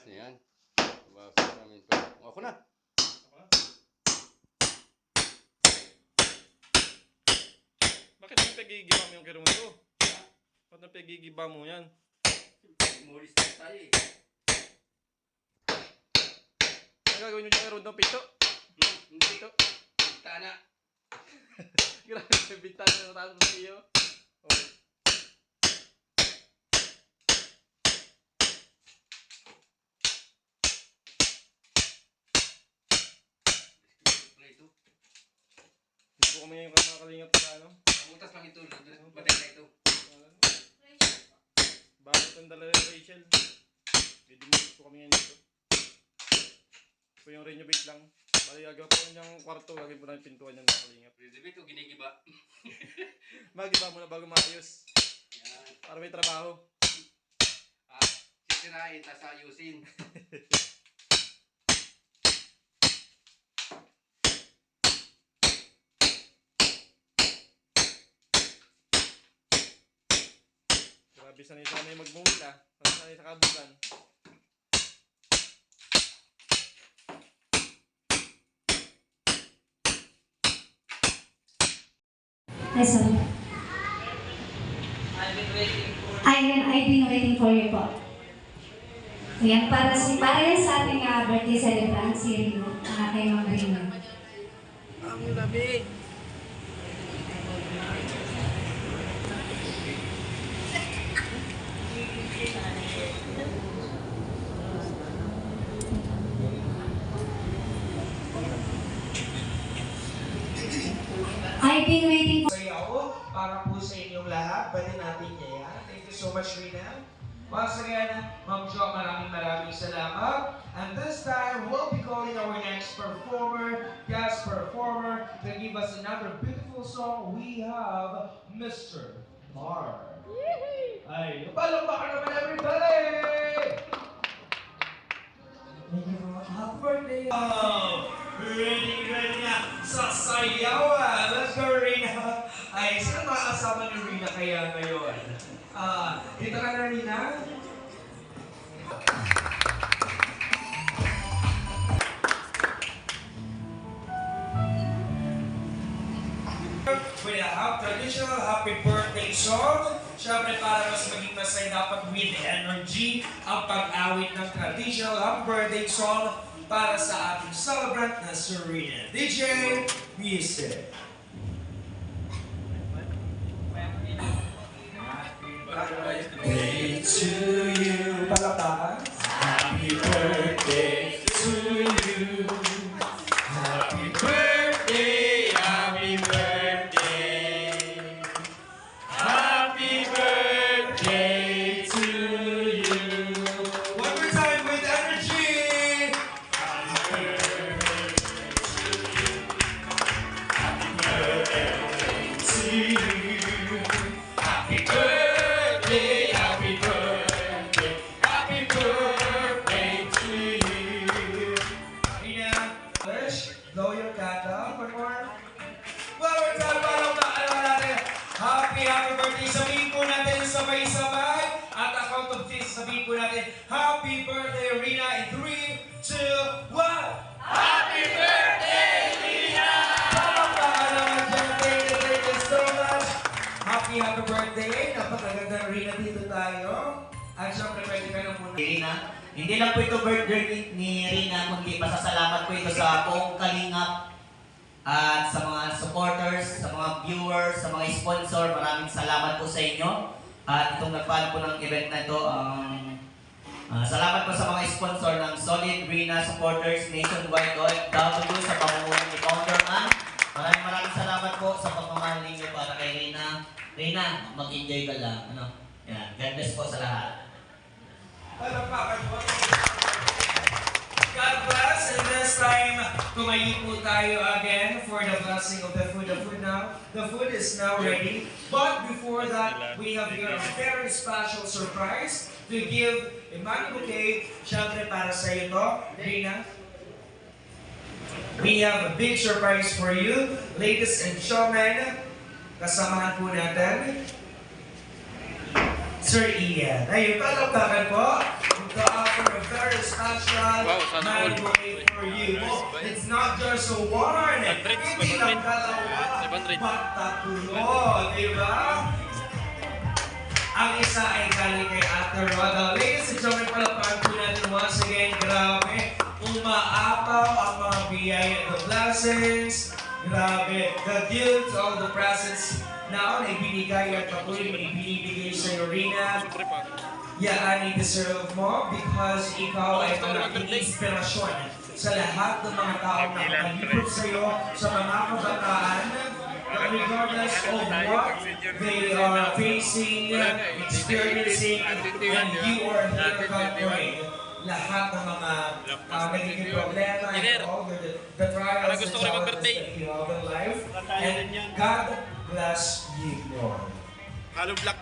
Ayos na yan. Bawasan namin ito. Ako na. Bakit mo pagigiba mo yung kiro mo ito? Ba't na pagigiba mo yan? Mulis na tayo eh. Ano gagawin nyo dyan kiro ng pito? Hmm, Hindi. Pito? Tana. Grabe sa bintana na taas mo iyo. Oh. Kami ngayon kakakalingap na ano. Butas lang ito. Batay na ito. Bakit ang dala ni Rachel? Hindi mo gusto kami ngayon dito. Ito yung renovate lang. Bali, gagawin po niyang kwarto. Gagawin po na yung pintuan niya ng kalingap. Reserve ito. Ginigiba. Magiba mo na bago maayos. Yan. Para may trabaho. Ah, sisirain. Tapos ayusin. Grabe sanay sanay magmumil ah. Sanay sanay sa kabugan. Hi, sorry. I've been waiting for you po. Ayan, para, si, para yan sa ating ah, birthday celebrant, si Rino, uh, kay Ma'am Rino. Ang lamig. Para po sa inyong lahat. Pwede natin yan. Thank you so much, Rina. Once again, Ma'am Jo, maraming maraming salamat. And this time, we'll be calling our next performer, guest performer, to give us another beautiful song. We have Mr. Mar. Ay, palakpakan naman everybody! Thank you very. Happy birthday! Oh, ready, ready na sa sayawan. Makakasama ni Rina kaya ngayon? Ah, dito ka na, Rina. With a half traditional happy birthday song. Siyempre para mas maging masaya dapat with energy ang pag-awit ng traditional happy birthday song para sa ating celebrant na Serena. DJ Music. Birthday to you. Palakpakan. Happy birthday to you. Napakaganda Rina dito tayo. At syempre, pwede ka na muna. Rina. Hindi lang po ito birthday ni, Rina, kundi pasasalamat po ito sa buong kalingap at sa mga supporters, sa mga viewers, sa mga sponsor. Maraming salamat po sa inyo. At itong nagpaan po ng event na ito, um, ah, salamat po sa mga sponsor ng Solid Rina Supporters Nationwide OFW sa pamumuno ni Founder Ann. Maraming maraming salamat po sa pagmamahal ninyo para kay Rina. Rina, mag-enjoy ka lang. Ano? Yan. God bless po sa lahat. Palakpakan po. God bless. And this time, tumayo po tayo again for the blessing of the food. The food now, the food is now ready. But before that, we have here a very special surprise to give money bouquet. Siyempre para sa iyo to, Rina. We have a big surprise for you. Ladies and gentlemen, kasamahan po natin Sir Ian. Ayun, palakpakan po. To offer a very man will wait for you. Oh, it's not just one, hindi lang dalawa, but tatlo, di ba? Ang isa ay galing kay Ate Roda. Ladies and gentlemen, palapakan po natin once again. Grabe, umaapaw ang mga biyaya, the blessings. Grabe, the gifts, of the presents na na ibinigay at patuloy na ibinibigay sa Yorina. Yan ay deserve mo because ikaw ay malaking inspirasyon sa lahat ng mga taong nakalipot sa iyo, sa mga kabataan, regardless of what they are facing, experiencing, and you are here conquering lahat ng mga uh, nagiging problema and all the, the trials and challenges that you have in life. And God bless you, Lord. Halo black.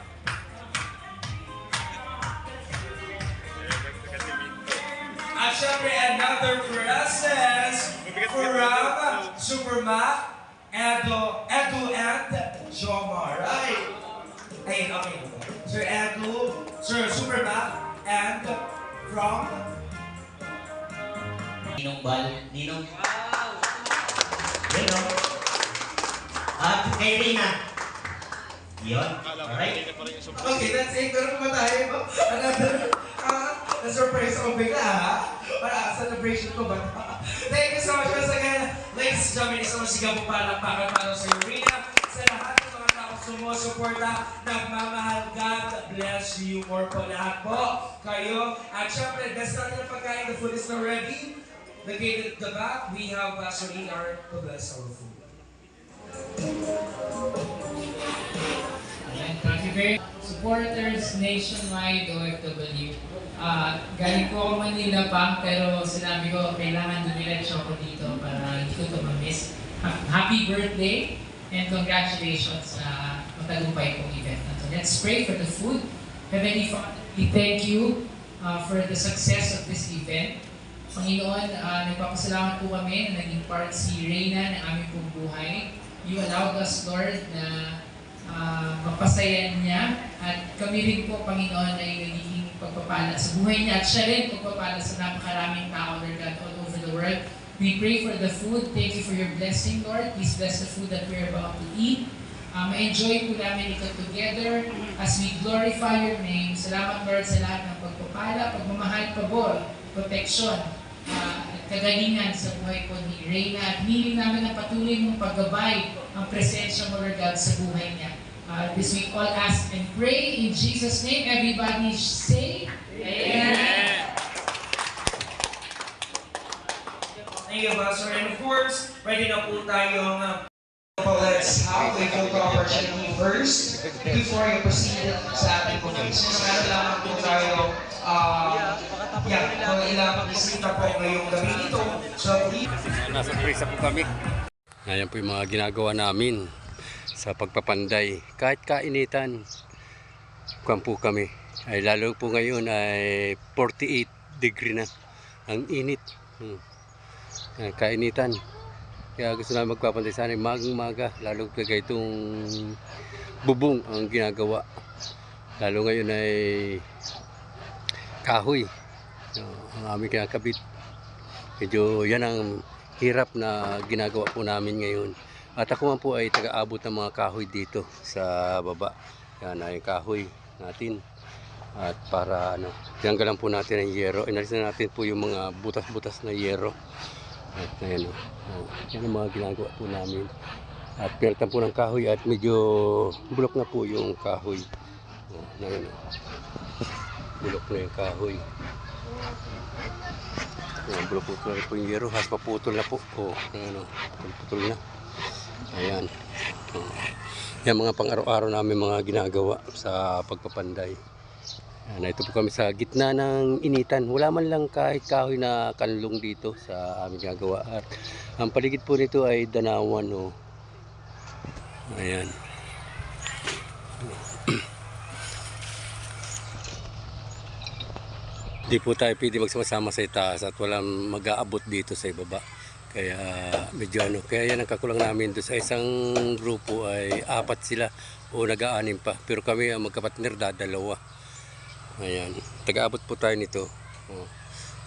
At syempre, another presents from Supermac, Edo, Edu and Jomar. Right? Ayun, okay. Sir Edu, Sir Supermac, and from Ninong Bal, Ninong. Yun, no? At kay Rina. Yun. Alright. Okay, that's it. Pero pa tayo. Another, ah, na-surprise ako bigla, ha? Para celebration ko ba? Thank you so much once again. Ladies and gentlemen, isang masigaw po para sa Urina. Sa taong sumusuporta, nagmamahal. God bless you more po lahat po. Kayo. At syempre, best natin ang pagkain. The food is now ready. Located at the back, we have Pastor E.R. to bless our food. Thank you. Supporters nationwide OFW. Ah, galing po ako Manila pa, pero sinabi ko, kailangan dumiretso ako dito para hindi ko ito ma-miss. Ha- Happy birthday and congratulations sa matagumpay kong event na to. Let's pray for the food. Heavenly Father, we thank you ah, for the success of this event. Panginoon, ah, nagpapasalamat po kami na naging part si Reyna ng aming pong buhay. You allowed us, Lord, na ah, mapasaya niya at kami rin po, Panginoon, ay nagiging pagpapala sa buhay niya at siya rin pagpapala sa napakaraming tao, Lord God, all over the world. We pray for the food. Thank you for your blessing, Lord. Please bless the food that we're about to eat. Um, enjoy po namin ito together as we glorify your name. Salamat, Lord, sa lahat ng pagpapala, pagmamahal, pabor, protection, ah, at kagalingan sa buhay po ni Reyna. At hiling namin na patuloy mong paggabay ang presensya mo, Lord God, sa buhay niya. Uh, this week, all ask and pray in Jesus' name. Everybody say, Amen. Thank you, Pastor. And of course, ready na po tayong uh, Let's have a photo opportunity first before you proceed sa ating conference. Meron lamang po tayo uh, yeah, mga ilang bisita po ngayong gabi ito. So, Nasa prisa po kami. Ayan po yung mga ginagawa namin sa pagpapanday. Kahit kainitan, kuwan po kami. Ay lalo po ngayon ay 48 degree na. Ang init. Hmm. Kainitan. Kaya gusto namin magpapanday sana magang maga. Lalo kagaya itong bubong ang ginagawa. Lalo ngayon ay kahoy. So, ang aming kinakabit. Medyo yan ang hirap na ginagawa po namin ngayon. At ako po ay taga-abot ng mga kahoy dito sa baba. Yan ay kahoy natin. At para ano, tanggalan po natin ang yero. Inalis na natin po yung mga butas-butas na yero. At ayan o. Oh, yan ang mga ginagawa po namin. At pinalitan po ng kahoy at medyo bulok na po yung kahoy. Oh, na yan, oh. Bulok na yung kahoy. Ayan, putol na po yung yero. Has paputol na po. O, oh, ano, putol na. Ayan. Oh. Yan mga pang-araw-araw namin mga ginagawa sa pagpapanday. Ayan, ito po kami sa gitna ng initan. Wala man lang kahit kahoy na kanlong dito sa aming ginagawa. At ang paligid po nito ay danawan. Oh. Ayan. Di po tayo pwede magsama-sama sa itaas at walang mag-aabot dito sa ibaba. Kaya medyo ano, kaya yan ang kakulang namin doon sa isang grupo ay apat sila o nag-aanim pa. Pero kami ang magkapatner dadalawa. Ayan, taga-abot po tayo nito. Oh.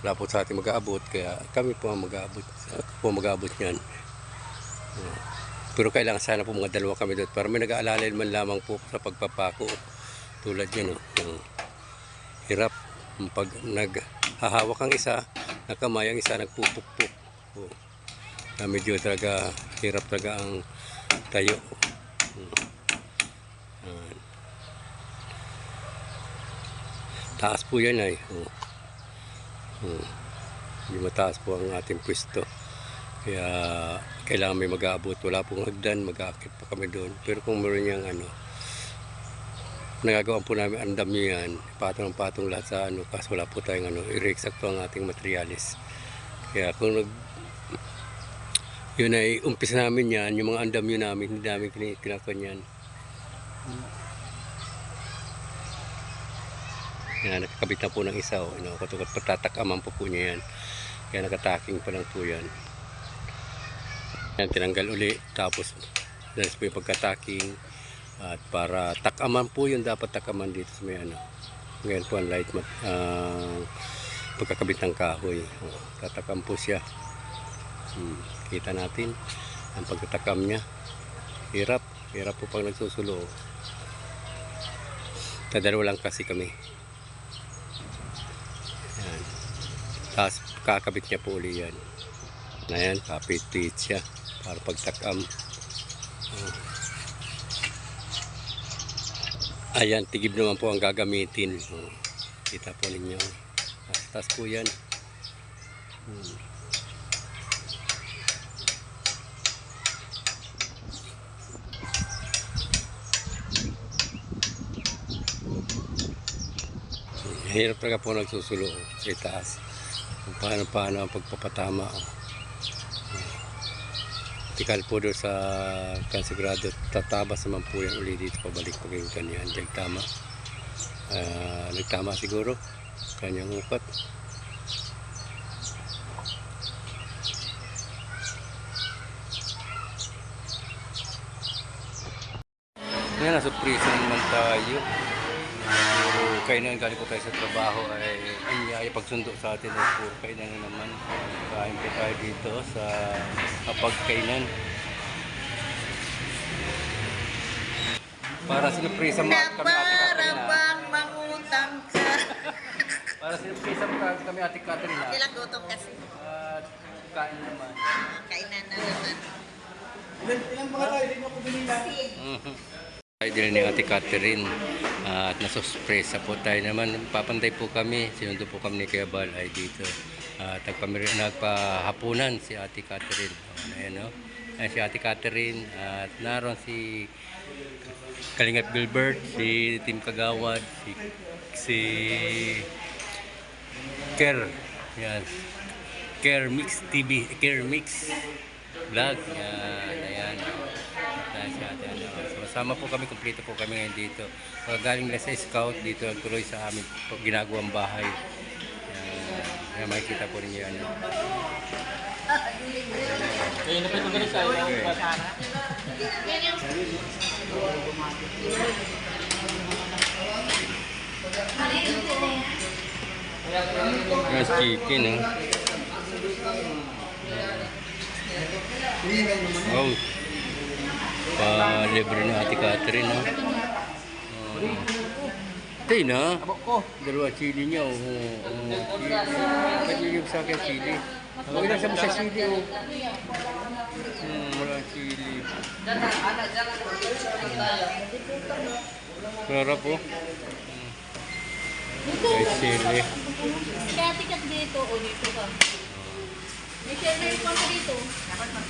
wala po sa ating mag-aabot kaya kami po ang mag-aabot ako po mag-aabot niyan Uh, pero kailangan sana po mga dalawa kami doon para may nag-aalala man lamang po sa pagpapako tulad yan oh, yung hirap pag naghahawak ang isa na kamay ang isa nagpupukpuk oh. na medyo talaga hirap talaga ang tayo Hmm. Yan. Taas po yan ay oh. Hmm. Hindi mataas po ang ating pwesto. Kaya kailangan may mag-aabot. Wala pong hagdan, mag-aakit pa kami doon. Pero kung meron niyang ano, nagagawa po namin andam niyo yan. Patong ng patong lahat sa ano. Kaso wala po tayong ano, i-reexacto ang ating materialis. Kaya kung nag yun ay umpisa namin yan, yung mga andam namin, hindi namin kin- kinakon yan. Yan, nakakabit na po ng isa. Oh. Ano, katukat patatakaman po po niya yan. Kaya nakataking pa lang po yan. Yan, tinanggal uli. Tapos, dalas po yung pagkataking. At para takaman po yun, dapat takaman dito sa may ano. Ngayon po ang light mat, ah, pagkakabit ng kahoy. Oh, tatakam po siya. Hmm, kita natin ang pagtatakam niya. Hirap. Hirap po pag nagsusulo. Tadalawa lang kasi kami. Tapos kakabit niya po uli yan. Na yan, kapit-pit siya para pagtakam. Ayan, tigib naman po ang gagamitin. Kita po ninyo. Tapos po yan. Hmm. Hirap talaga po nagsusulo oh, sa itaas. Kung paano paano ang pagpapatama. Tikal po doon sa kansigrado. Tatabas naman po yan uli dito pabalik pag yung kanyan. Diyan tama. Ah, nagtama siguro. Kanyang upat. Yan, nasuprisa naman tayo. Uh, kainan galing po tayo sa trabaho ay ang yaya pagsundo sa atin ay puro kainan na naman. Kain po tayo dito sa kapagkainan. Para sinuprisa mo at kami ate Katrina. mangutang ka? Para sinuprisa mo ka- kami ate Katrina. Sila gutom kasi. At kain naman. Kainan na naman. Mhm. Tayo din ni Ate Catherine Ah, at nasuspresa po tayo naman. Papantay po kami. Sinundo po kami ni Kuya Bal ay dito. Nagpamir- nagpahapunan si Ate Catherine. Oh, ayan o. Ayan si Ate Catherine. At naroon si Kalingap Gilbert, si Tim Kagawad, si, si Ker. Yan. Ker Mix TV. Ker Mix Vlog. Yan. Sama po kami, kumpleto po kami ngayon dito. Uh, galing na sa scout dito, tuloy sa aming pag- ginagawang bahay. Yan. Yan, makikita po ninyo ano. Yan, chicken, eh. Oh. Pa-libre na Ate Catherine, ha? Oh. Tay na. Dalawa chili niya, oh. oh. chili. Kanya yung sa akin chili. Huwag lang sa chili, oh. Hmm, wala chili. Sarap, oh. Hmm. May chili. Kaya tikat dito o dito ka.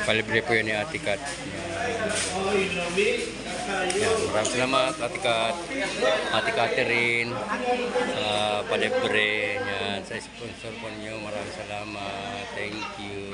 Palibre po yun ni Ate Kat. Maraming salamat Ate Kat. Ate Catherine. Uh, palibre. Yan. Sa sponsor po niyo. Maraming salamat. Thank you.